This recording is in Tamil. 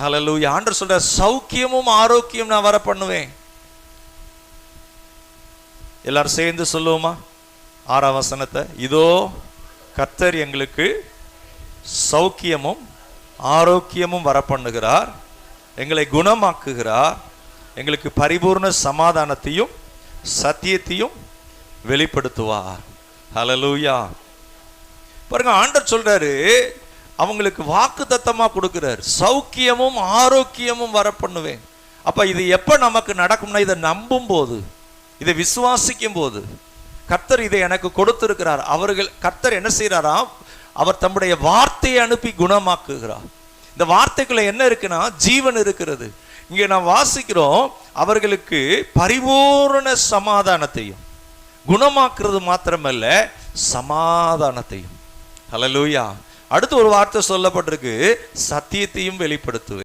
ஹalleluya ஆண்டர் சொல்ற சௌக்கியமும் ஆரோக்கியம் நான் வர பண்ணுவேன் எல்லாரும் சேர்ந்து சொல்லுவோமா? ஆறாம் வசனத்தை இதோ கர்த்தர் எங்களுக்கு சௌக்கியமும் ஆரோக்கியமும் வர பண்ணுகிறார் எங்களை குணமாக்குகிறார். எங்களுக்கு பரிபூர்ண சமாதானத்தையும் சத்தியத்தையும் வெளிப்படுத்துவார். ஹலலூயா பாருங்க ஆண்டர் சொல்றாரு அவங்களுக்கு வாக்கு தத்தமாக கொடுக்கிறார். சௌக்கியமும் ஆரோக்கியமும் வர பண்ணுவேன் அப்போ இது எப்போ நமக்கு நடக்கும்னா இதை நம்பும் போது இதை விசுவாசிக்கும் போது கர்த்தர் இதை எனக்கு கொடுத்திருக்கிறார். அவர்கள் கர்த்தர் என்ன செய்கிறாரா அவர் தம்முடைய வார்த்தையை அனுப்பி குணமாக்குகிறார். இந்த வார்த்தைக்குள்ள என்ன இருக்குன்னா ஜீவன் இருக்கிறது. இங்கே நாம் வாசிக்கிறோம் அவர்களுக்கு பரிபூரண சமாதானத்தையும் குணமாக்குறது மாத்திரமல்ல சமாதானத்தையும். ஹலலூயா அடுத்து ஒரு வார்த்தை சொல்லப்பட்டிருக்கு சத்தியத்தையும் வெளிப்படுத்துவேன்.